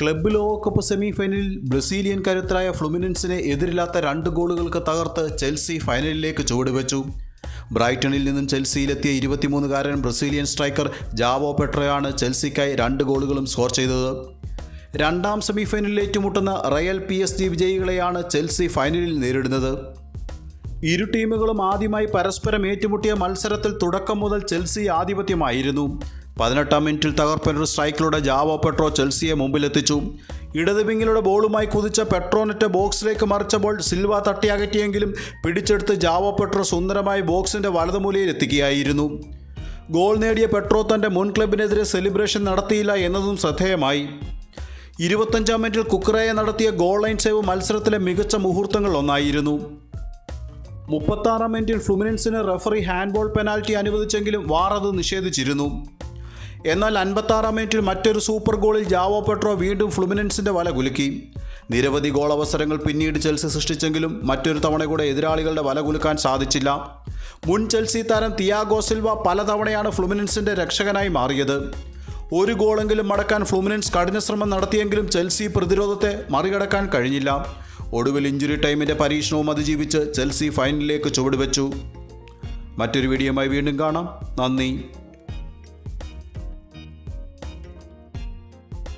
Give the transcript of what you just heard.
Club ലോകകപ്പ് semi ഫൈനലിൽ Brazilian കരുത്തരായ ഫ്ലുമിനൻസിനെ എതിരില്ലാത്ത രണ്ട് ഗോളുകൾക്ക് തകർത്ത് ചെൽസി ഫൈനലിലേക്ക് ചുവടുവെച്ചു. ബ്രൈറ്റണിൽ നിന്നും ചെൽസിയിലെത്തിയ ഇരുപത്തിമൂന്നുകാരൻ ബ്രസീലിയൻ സ്ട്രൈക്കർ ജാവോ പെട്രയാണ് ചെൽസിക്കായി രണ്ട് ഗോളുകളും സ്കോർ ചെയ്തത്. രണ്ടാം സെമിഫൈനലിൽ ഏറ്റുമുട്ടുന്ന റയൽ പി എസ് ജി വിജയികളെയാണ് ചെൽസി ഫൈനലിൽ നേരിടുന്നത്. ഇരു ടീമുകളും ആദ്യമായി പരസ്പരം ഏറ്റുമുട്ടിയ മത്സരത്തിൽ തുടക്കം മുതൽ ചെൽസി ആധിപത്യമായിരുന്നു. പതിനെട്ടാം മിനിറ്റിൽ തകർപ്പനൊരു സ്ട്രൈക്കിലൂടെ ജാവോ പെട്രോ ചെൽസിയെ മുമ്പിലെത്തിച്ചു. ഇടത് വിങ്ങിലൂടെ ബോളുമായി കുതിച്ച പെട്രോനെറ്റ് ബോക്സിലേക്ക് മറിച്ച ബോൾ സിൽവ തട്ടിയകറ്റിയെങ്കിലും പിടിച്ചെടുത്ത് ജാവോ പെട്രോ സുന്ദരമായി ബോക്സിന്റെ വലതുമൂലയിൽ എത്തിക്കുകയായിരുന്നു ഗോൾ നേടിയ പെട്രോ തന്റെ മുൻ ക്ലബിനെതിരെ സെലിബ്രേഷൻ നടത്തിയില്ല എന്നതും ശ്രദ്ധേയമായി. ഇരുപത്തഞ്ചാം മിനിറ്റിൽ കുക്കറയെ നടത്തിയ ഗോൾ ലൈൻ സേവ് മത്സരത്തിലെ മികച്ച മുഹൂർത്തങ്ങൾ ഒന്നായിരുന്നു. മുപ്പത്താറാം മിനിറ്റിൽ ഫ്ലുമിനൻസിന് റഫറി ഹാൻഡ്ബോൾ പെനാൽറ്റി അനുവദിച്ചെങ്കിലും വാർ അത് നിഷേധിച്ചിരുന്നു. എന്നാൽ അൻപത്താറാം മിനിറ്റിൽ മറ്റൊരു സൂപ്പർ ഗോളിൽ ജാവോ പെട്രോ വീണ്ടും ഫ്ലുമിനൻസിന്റെ വല കുലുക്കി. നിരവധി ഗോൾ അവസരങ്ങൾ പിന്നീട് ചെൽസി സൃഷ്ടിച്ചെങ്കിലും മറ്റൊരു തവണ കൂടെ എതിരാളികളുടെ വല കുലുക്കാൻ സാധിച്ചില്ല. മുൻ ചെൽസി താരം തിയാഗോ സിൽവ പലതവണയാണ് ഫ്ലുമിനൻസിന്റെ രക്ഷകനായി മാറിയത്. ഒരു ഗോളെങ്കിലും മടക്കാൻ ഫ്ലുമിനൻസ് കഠിന ശ്രമം നടത്തിയെങ്കിലും ചെൽസി പ്രതിരോധത്തെ മറികടക്കാൻ കഴിഞ്ഞില്ല. ഒടുവിൽ ഇഞ്ചുറി ടൈമിന്റെ പരീക്ഷണവും അതിജീവിച്ച് ചെൽസി ഫൈനലിലേക്ക് ചുവടുവെച്ചു. മറ്റൊരു വീഡിയോയുമായി വീണ്ടും കാണാം. നന്ദി.